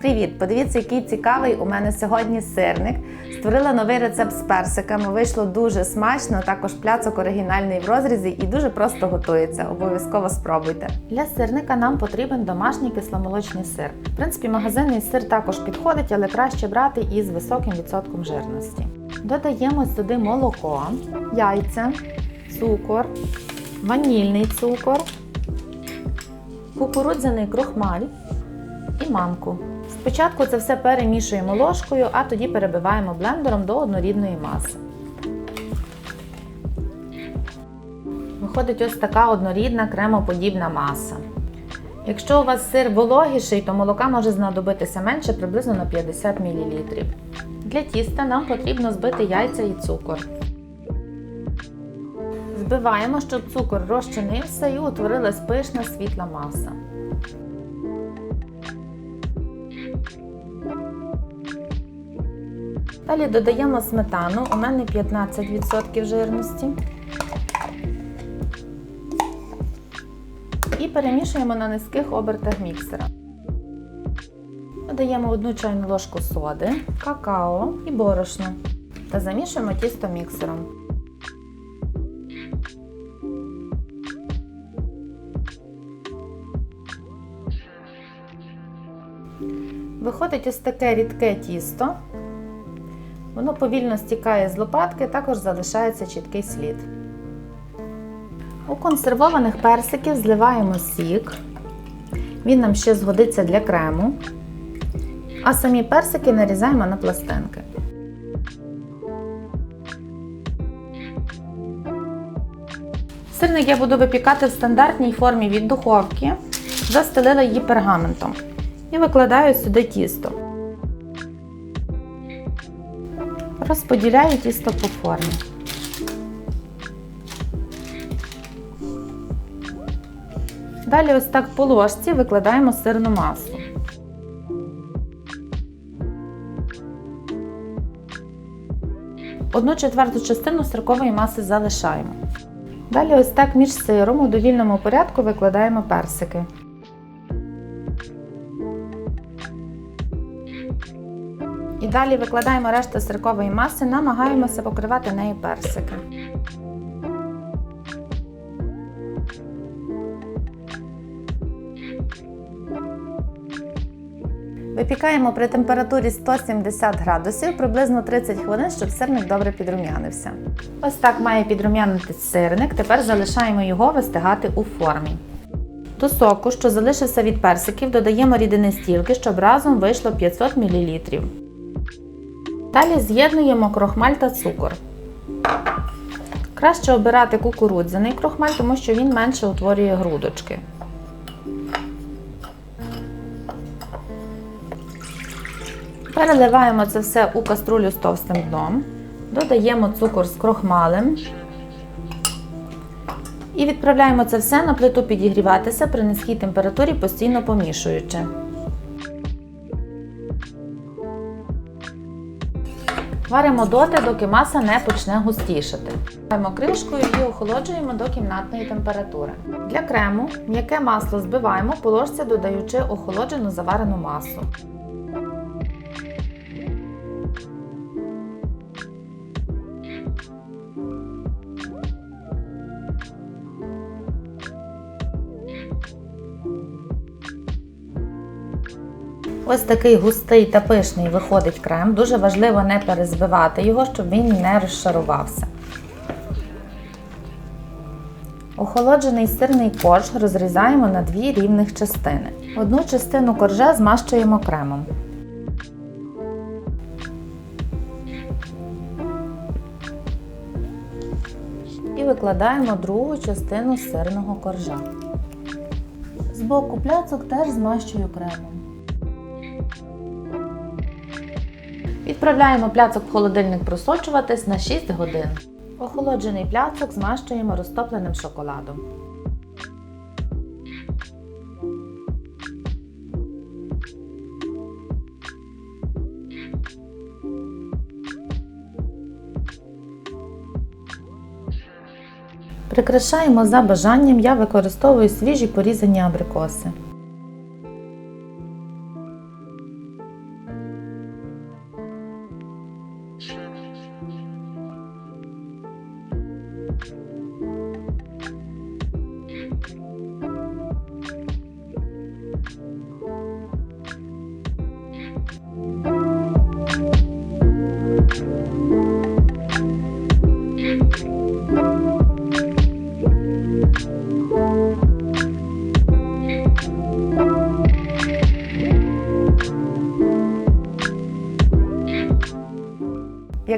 привіт! Подивіться, який цікавий у мене сьогодні сирник. Створила новий рецепт з персиками. Вийшло дуже смачно. Також пляцок оригінальний в розрізі і дуже просто готується. Обов'язково спробуйте. Для сирника нам потрібен домашній кисломолочний сир. В принципі, магазинний сир також підходить, але краще брати із високим відсотком жирності. Додаємо сюди молоко, яйця, цукор, ванільний цукор, кукурудзяний крохмаль і манку. Спочатку це все перемішуємо ложкою, а тоді перебиваємо блендером до однорідної маси. Виходить ось така однорідна кремоподібна маса. Якщо у вас сир вологіший, то молока може знадобитися менше приблизно на 50 мл. Для тіста нам потрібно збити яйця і цукор. Збиваємо, щоб цукор розчинився і утворилась пишна світла маса. Далі додаємо сметану, у мене 15% жирності. І перемішуємо на низьких обертах міксера. Додаємо 1 чайну ложку соди, какао і борошно та замішуємо тісто міксером. Виходить ось таке рідке тісто. Воно повільно стікає з лопатки, також залишається чіткий слід. У консервованих персиків зливаємо сік. Він нам ще згодиться для крему. А самі персики нарізаємо на пластинки. Сирник я буду випікати в стандартній формі від духовки. Застелила її пергаментом. І викладаю сюди тісто. Розподіляю тісто по формі. Далі ось так по ложці викладаємо сирну масу. Одну четверту частину сиркової маси залишаємо. Далі ось так між сиром у довільному порядку викладаємо персики. І далі викладаємо решту сиркової маси, намагаємося покривати нею персики. Випікаємо при температурі 170 градусів приблизно 30 хвилин, щоб сирник добре підрум'янився. Ось так має підрум'янитись сирник. Тепер залишаємо його вистигати у формі. До соку, що залишився від персиків, додаємо рідини стільки, щоб разом вийшло 500 мл. Далі з'єднуємо крохмаль та цукор. Краще обирати кукурудзяний крохмаль, тому що він менше утворює грудочки. Переливаємо це все у каструлю з товстим дном, додаємо цукор з крохмалем і відправляємо це все на плиту підігріватися при низькій температурі, постійно помішуючи. Варимо доти, доки маса не почне густішати. Варимо кришкою і охолоджуємо до кімнатної температури. Для крему м'яке масло збиваємо по ложці, додаючи охолоджену заварену масу. Ось такий густий та пишний виходить крем. Дуже важливо не перезбивати його, щоб він не розшарувався. Охолоджений сирний корж розрізаємо на дві рівних частини. Одну частину коржа змащуємо кремом. І викладаємо другу частину сирного коржа. Збоку пляцок теж змащую кремом. Відправляємо пляцок в холодильник просочуватись на 6 годин. Охолоджений пляцок змащуємо розтопленим шоколадом. Прикрашаємо за бажанням, я використовую свіжі порізані абрикоси.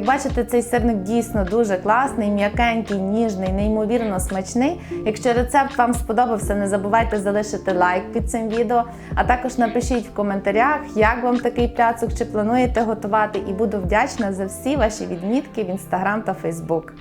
Як бачите, цей сирник дійсно дуже класний, м'якенький, ніжний, неймовірно смачний. Якщо рецепт вам сподобався, не забувайте залишити лайк під цим відео, а також напишіть в коментарях, як вам такий пляцок, чи плануєте готувати, і буду вдячна за всі ваші відмітки в інстаграм та фейсбук.